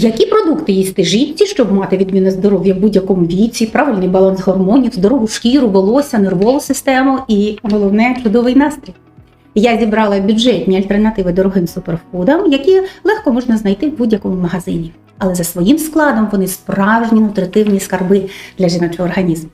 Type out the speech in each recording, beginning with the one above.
Які продукти їсти жінці, щоб мати відмінне здоров'я в будь-якому віці, правильний баланс гормонів, здорову шкіру, волосся, нервову систему і головне чудовий настрій? Я зібрала бюджетні альтернативи дорогим суперфудам, які легко можна знайти в будь-якому магазині. Але за своїм складом вони справжні нутритивні скарби для жіночого організму.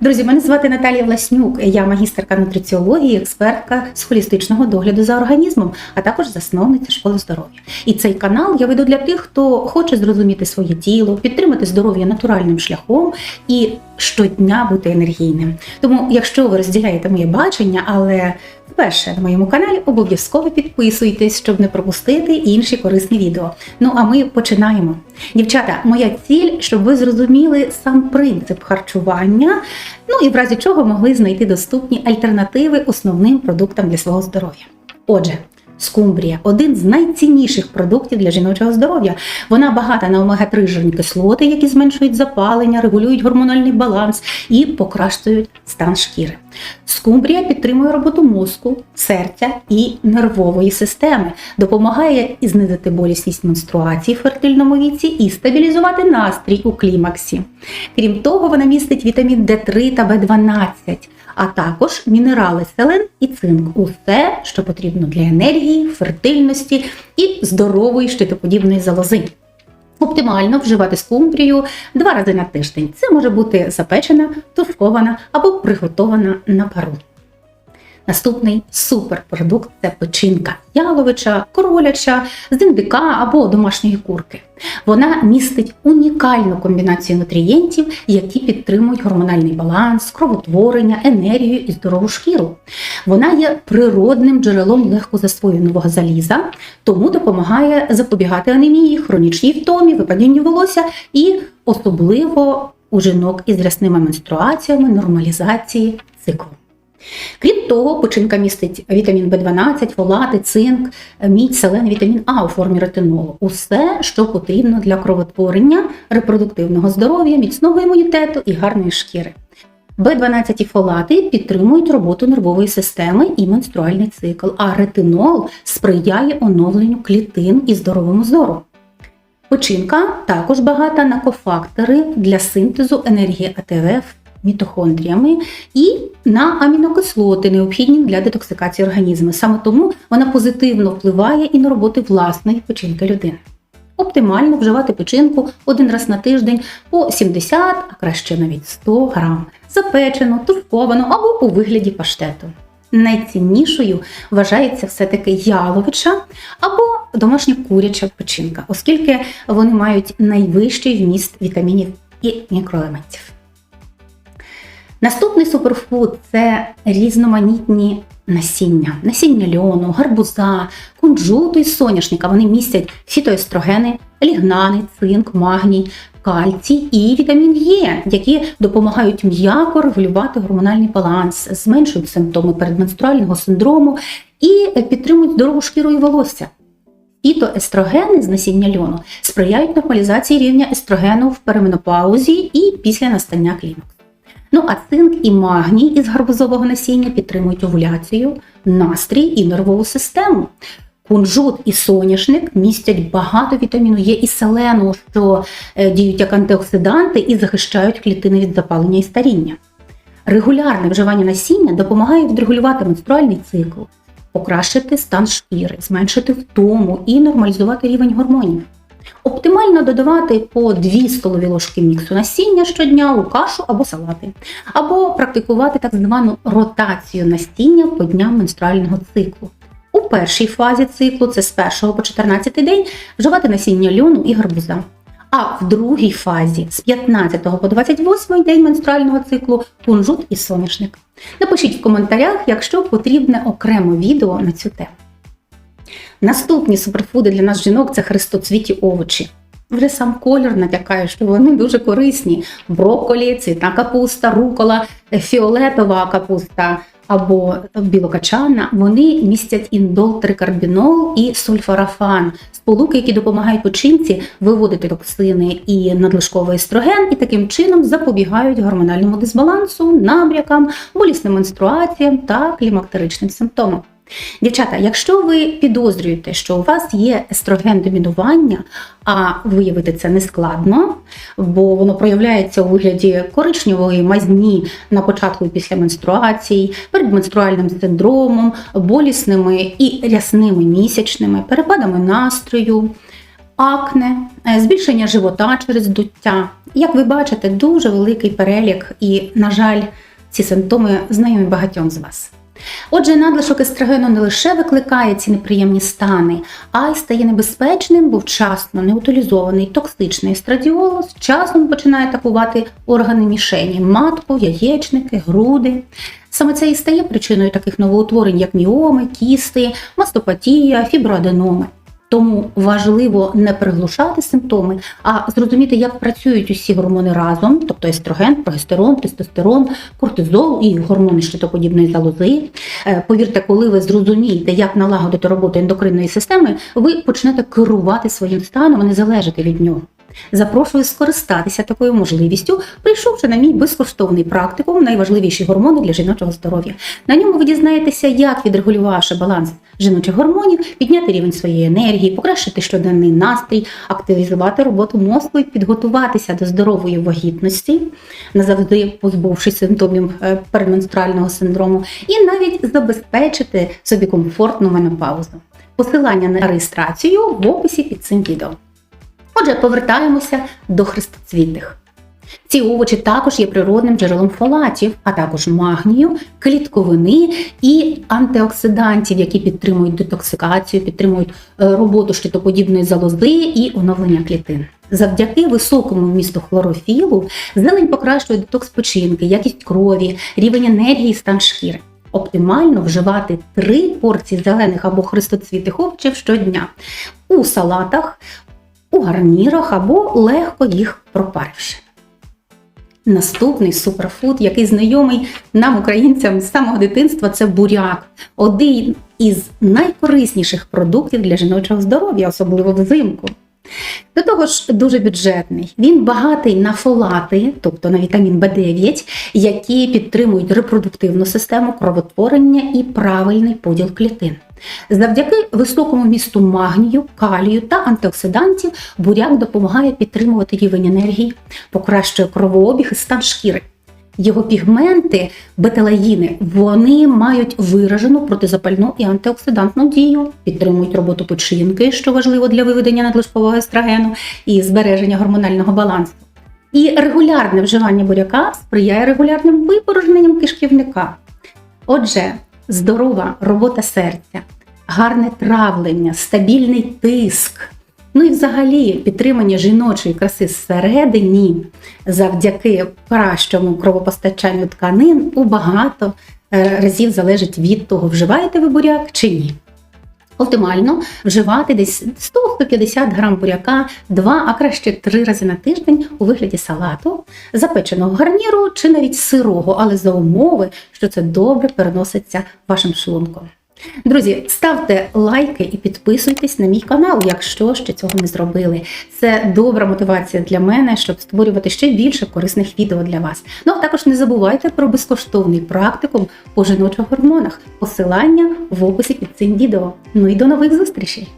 Друзі, мене звати Наталія Власнюк. Я магістерка нутриціології, експертка з холістичного догляду за організмом, а також засновниця школи здоров'я. І цей канал я веду для тих, хто хоче зрозуміти своє тіло, підтримати здоров'я натуральним шляхом і щодня бути енергійним. Тому, якщо ви розділяєте моє бачення, але вперше на моєму каналі обов'язково підписуйтесь, щоб не пропустити інші корисні відео. Ну а ми починаємо. Дівчата, моя ціль, щоб ви зрозуміли сам принцип харчування, ну і в разі чого могли знайти доступні альтернативи основним продуктам для свого здоров'я. Отже. Скумбрія один з найцінніших продуктів для жіночого здоров'я. Вона багата на омега-3 жирні кислоти, які зменшують запалення, регулюють гормональний баланс і покращують стан шкіри. Скумбрія підтримує роботу мозку, серця і нервової системи, допомагає знизити болісність менструації в фертильному віці і стабілізувати настрій у клімаксі. Крім того, вона містить вітамін D3 та B12 а також мінерали селен і цинк усе, що потрібно для енергії, фертильності і здорової щитоподібної залози. Оптимально вживати скумбрію два рази на тиждень. Це може бути запечена, тушкована або приготована на пару. Наступний суперпродукт це печінка яловича, короляча, з індика або домашньої курки. Вона містить унікальну комбінацію нутрієнтів, які підтримують гормональний баланс, кровотворення, енергію і здорову шкіру. Вона є природним джерелом легкозасвоєного заліза, тому допомагає запобігати анемії, хронічній втомі, випадінню волосся і особливо у жінок із рясними менструаціями, нормалізації циклу. Крім того, печінка містить вітамін В12, фолати, цинк, мідь, селен, вітамін А у формі ретинолу. Усе, що потрібно для кровотворення, репродуктивного здоров'я, міцного імунітету і гарної шкіри. В12 і фолати підтримують роботу нервової системи і менструальний цикл, а ретинол сприяє оновленню клітин і здоровому зору. Печінка також багата на кофактори для синтезу енергії АТВ мітохондріями і на амінокислоти, необхідні для детоксикації організму. Саме тому вона позитивно впливає і на роботу власної печінки людини. Оптимально вживати печінку один раз на тиждень по 70, а краще навіть 100 грам, запечену, тушковану або у вигляді паштету. Найціннішою вважається все-таки яловича або домашня куряча печінка, оскільки вони мають найвищий вміст вітамінів і мікроелементів. Наступний суперфуд це різноманітні насіння, насіння льону, гарбуза, кунжуту і соняшника. Вони містять фітоестрогени, лігнани, цинк, магній, кальцій і вітамін Е, які допомагають м'яко регулювати гормональний баланс, зменшують симптоми передменструального синдрому і підтримують здорову шкіру і волосся. Фітоестрогени з насіння льону сприяють нормалізації рівня естрогену в переменопаузі і після настання клімаксу. Ну а цинк і магній із гарбузового насіння підтримують овуляцію, настрій і нервову систему. Кунжут і соняшник містять багато вітаміну Е і селену, що е, діють як антиоксиданти і захищають клітини від запалення і старіння. Регулярне вживання насіння допомагає відрегулювати менструальний цикл, покращити стан шкіри, зменшити втому і нормалізувати рівень гормонів. Оптимально додавати по 2 столові ложки міксу насіння щодня у кашу або салати, або практикувати так звану ротацію насіння по дням менструального циклу. У першій фазі циклу, це з 1 по 14 день, вживати насіння льону і гарбуза. А в другій фазі з 15 по 28 день менструального циклу кунжут і соняшник. Напишіть в коментарях, якщо потрібне окремо відео на цю тему. Наступні суперфуди для нас жінок це хрестоцвіті овочі. Вже сам колір натякає, що вони дуже корисні. Брокколі, цвітна капуста, рукола, фіолетова капуста або білокачана. Вони містять індол, трикарбінол і сульфорафан, сполуки, які допомагають печінці виводити токсини і надлишковий естроген, і таким чином запобігають гормональному дисбалансу, набрякам, болісним менструаціям та клімактеричним симптомам. Дівчата, якщо ви підозрюєте, що у вас є естроген домінування, а виявити це не складно, бо воно проявляється у вигляді коричневої мазні на початку і після менструації, передменструальним синдромом, болісними і рясними місячними, перепадами настрою, акне, е, збільшення живота через дуття. Як ви бачите, дуже великий перелік, і, на жаль, ці симптоми знайомі багатьом з вас. Отже, надлишок естрогену не лише викликає ці неприємні стани, а й стає небезпечним, бо вчасно неутилізований токсичний естрадіол з часом починає атакувати органи мішені матку, яєчники, груди. Саме це і стає причиною таких новоутворень, як міоми, кісти, мастопатія, фіброаденоми. Тому важливо не приглушати симптоми, а зрозуміти, як працюють усі гормони разом, тобто естроген, прогестерон, тестостерон, кортизол і гормони щитоподібної залози. Е, Повірте, коли ви зрозумієте, як налагодити роботу ендокринної системи, ви почнете керувати своїм станом, а не залежати від нього. Запрошую скористатися такою можливістю, прийшовши на мій безкоштовний практикум найважливіші гормони для жіночого здоров'я. На ньому ви дізнаєтеся, як відрегулювавши баланс жіночих гормонів, підняти рівень своєї енергії, покращити щоденний настрій, активізувати роботу мозку і підготуватися до здорової вагітності, назавжди позбувшись симптомів е, переменструального синдрому, і навіть забезпечити собі комфортну менопаузу. Посилання на реєстрацію в описі під цим відео. Отже, повертаємося до хрестоцвітних. Ці овочі також є природним джерелом фолатів, а також магнію, клітковини і антиоксидантів, які підтримують детоксикацію, підтримують е, роботу щитоподібної залози і оновлення клітин. Завдяки високому вмісту хлорофілу зелень покращує детокс печінки, якість крові, рівень енергії, стан шкіри. Оптимально вживати три порції зелених або хрестоцвітих овочів щодня у салатах, у гарнірах або легко їх пропаривши. Наступний суперфуд, який знайомий нам, українцям, з самого дитинства, це буряк. Один із найкорисніших продуктів для жіночого здоров'я, особливо взимку. До того ж, дуже бюджетний. Він багатий на фолати, тобто на вітамін В9, які підтримують репродуктивну систему кровотворення і правильний поділ клітин. Завдяки високому вмісту магнію, калію та антиоксидантів буряк допомагає підтримувати рівень енергії, покращує кровообіг і стан шкіри. Його пігменти, беталаїни, вони мають виражену протизапальну і антиоксидантну дію, підтримують роботу печінки, що важливо для виведення надлишкового естрогену і збереження гормонального балансу. І регулярне вживання буряка сприяє регулярним випорожненням кишківника. Отже, здорова робота серця, гарне травлення, стабільний тиск. Ну і взагалі підтримання жіночої краси всередині завдяки кращому кровопостачанню тканин у багато е, разів залежить від того, вживаєте ви буряк чи ні. Оптимально вживати десь 100-150 грам буряка 2, а краще 3 рази на тиждень у вигляді салату, запеченого гарніру чи навіть сирого, але за умови, що це добре переноситься вашим шлунком. Друзі, ставте лайки і підписуйтесь на мій канал, якщо ще цього не зробили. Це добра мотивація для мене, щоб створювати ще більше корисних відео для вас. Ну а також не забувайте про безкоштовний практикум по жіночих гормонах. Посилання в описі під цим відео. Ну і до нових зустрічей!